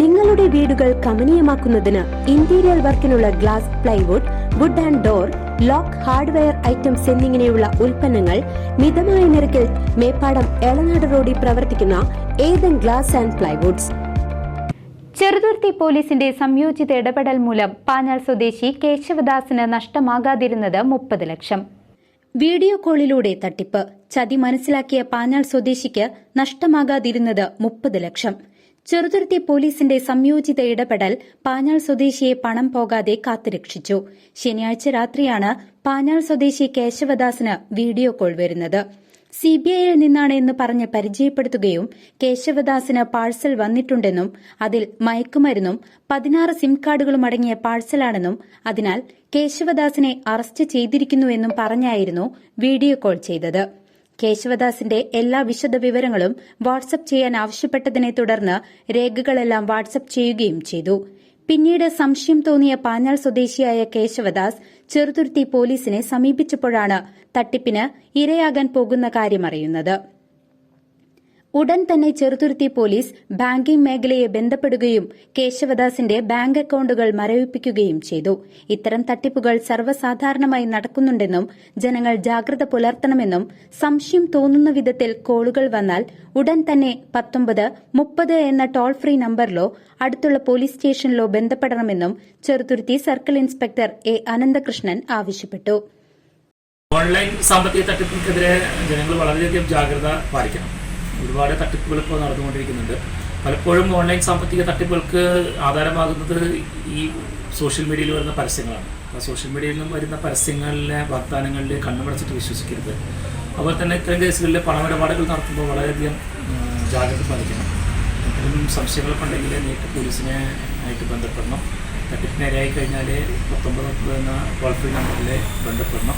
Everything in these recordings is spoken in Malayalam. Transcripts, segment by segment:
നിങ്ങളുടെ വീടുകൾ കമനീയമാക്കുന്നതിന് interior വർക്കിനുള്ള glass plywood wood and door lock hardware items എന്നിങ്ങനെയുള്ള ഉൽപ്പന്നങ്ങൾ മിതമായ നിരക്കിൽ മേപ്പാടം എളനാട് റോഡിൽ പ്രവർത്തിക്കുന്ന Ethan glass and plywoods Cheruthuruthy പോലീസിന്റെ സംയോജിത ഇടപെടൽ മൂലം പാഞ്ഞാൾ സ്വദേശി കേശവദാസിന് നഷ്ടമാകാതിരുന്നത് മുപ്പത് ലക്ഷം. വീഡിയോ കോളിലൂടെ തട്ടിപ്പ്. ചതി മനസ്സിലാക്കിയ പാഞ്ഞാൾ സ്വദേശിക്ക് നഷ്ടമാകാതിരുന്നത് മുപ്പത് ലക്ഷം. ചെറുതുരുത്തി പോലീസിന്റെ സംയോജിത ഇടപെടൽ പാഞ്ഞാൾ സ്വദേശിയെ പണം പോകാതെ കാത്തുരക്ഷിച്ചു. ശനിയാഴ്ച രാത്രിയാണ് പാഞ്ഞാൾ സ്വദേശി കേശവദാസിന് വീഡിയോ കോൾ വരുന്നത്. സിബിഐയിൽ നിന്നാണ് എന്ന് പറഞ്ഞ് പരിചയപ്പെടുത്തുകയും കേശവദാസിന് പാഴ്സൽ വന്നിട്ടുണ്ടെന്നും അതിൽ മയക്കുമരുന്നും പതിനാറ് സിം കാർഡുകളും അടങ്ങിയ പാഴ്സലാണെന്നും അതിനാൽ കേശവദാസിനെ അറസ്റ്റ് ചെയ്തിരിക്കുന്നുവെന്നും പറഞ്ഞായിരുന്നു വീഡിയോ കോൾ ചെയ്തത്. കേശവദാസിന്റെ എല്ലാ വിശദ വിവരങ്ങളും വാട്സപ്പ് ചെയ്യാൻ ആവശ്യപ്പെട്ടതിനെ തുടർന്ന് രേഖകളെല്ലാം വാട്സപ്പ് ചെയ്യുകയും ചെയ്തു. പിന്നീട് സംശയം തോന്നിയ പാഞ്ഞാൾ സ്വദേശിയായ കേശവദാസ് ചെറുതുരുത്തി പോലീസിനെ സമീപിച്ചപ്പോഴാണ് തട്ടിപ്പിന് ഇരയാകാൻ പോകുന്ന കാര്യമറിയുന്നത് ഉടൻ തന്നെ ചെറുതുരുത്തി പോലീസ് ബാങ്കിംഗ് മേഖലയെ ബന്ധപ്പെടുകയും കേശവദാസിന്റെ ബാങ്ക് അക്കൌണ്ടുകൾ മരവിപ്പിക്കുകയും ചെയ്തു. ഇത്തരം തട്ടിപ്പുകൾ സർവസാധാരണമായി നടക്കുന്നുണ്ടെന്നും ജനങ്ങൾ ജാഗ്രത പുലർത്തണമെന്നും സംശയം തോന്നുന്ന വിധത്തിൽ കോളുകൾ വന്നാൽ ഉടൻ തന്നെ പത്തൊമ്പത് മുപ്പത് എന്ന ടോൾ ഫ്രീ നമ്പറിലോ അടുത്തുള്ള പോലീസ് സ്റ്റേഷനിലോ ബന്ധപ്പെടണമെന്നും Cheruthuruthy circle inspector A Ananthakrishnan ആവശ്യപ്പെട്ടു. ഓൺലൈൻ സാമ്പത്തിക തട്ടിപ്പിനെതിരെ ജനങ്ങൾ വളരെയധികം ജാഗ്രത പാലിക്കണം. ഒരുപാട് തട്ടിപ്പുകൾ ഇപ്പോൾ നടന്നുകൊണ്ടിരിക്കുന്നുണ്ട്. പലപ്പോഴും ഓൺലൈൻ സാമ്പത്തിക തട്ടിപ്പുകൾക്ക് ആധാരമാകുന്നത് ഈ സോഷ്യൽ മീഡിയയിൽ വരുന്ന പരസ്യങ്ങളാണ്. അപ്പോൾ സോഷ്യൽ മീഡിയയിൽ നിന്നും വരുന്ന പരസ്യങ്ങളിലെ വാഗ്ദാനങ്ങളിൽ കണ്ണുമടച്ചിട്ട് വിശ്വസിക്കരുത്. അതുപോലെ തന്നെ ഇത്തരം കേസുകളിൽ പണമിടപാടുകൾ നടത്തുമ്പോൾ വളരെയധികം ജാഗ്രത പാലിക്കണം. എന്തെങ്കിലും സംശയങ്ങളൊക്കെ ഉണ്ടെങ്കിൽ നേരിട്ട് പോലീസിനെ ആയിട്ട് ബന്ധപ്പെടണം. തട്ടിപ്പിനിരയായി കഴിഞ്ഞാൽ പത്തൊമ്പത് മുപ്പത് എന്ന ടോൾ ഫ്രീ നമ്പറിൽ ബന്ധപ്പെടണം.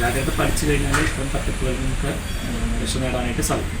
ജാഗ്രത പാലിച്ചു കഴിഞ്ഞാൽ ഇത്തരം തട്ടിപ്പുകളിൽ നമുക്ക് രക്ഷ നേടാനായിട്ട് സാധിക്കും.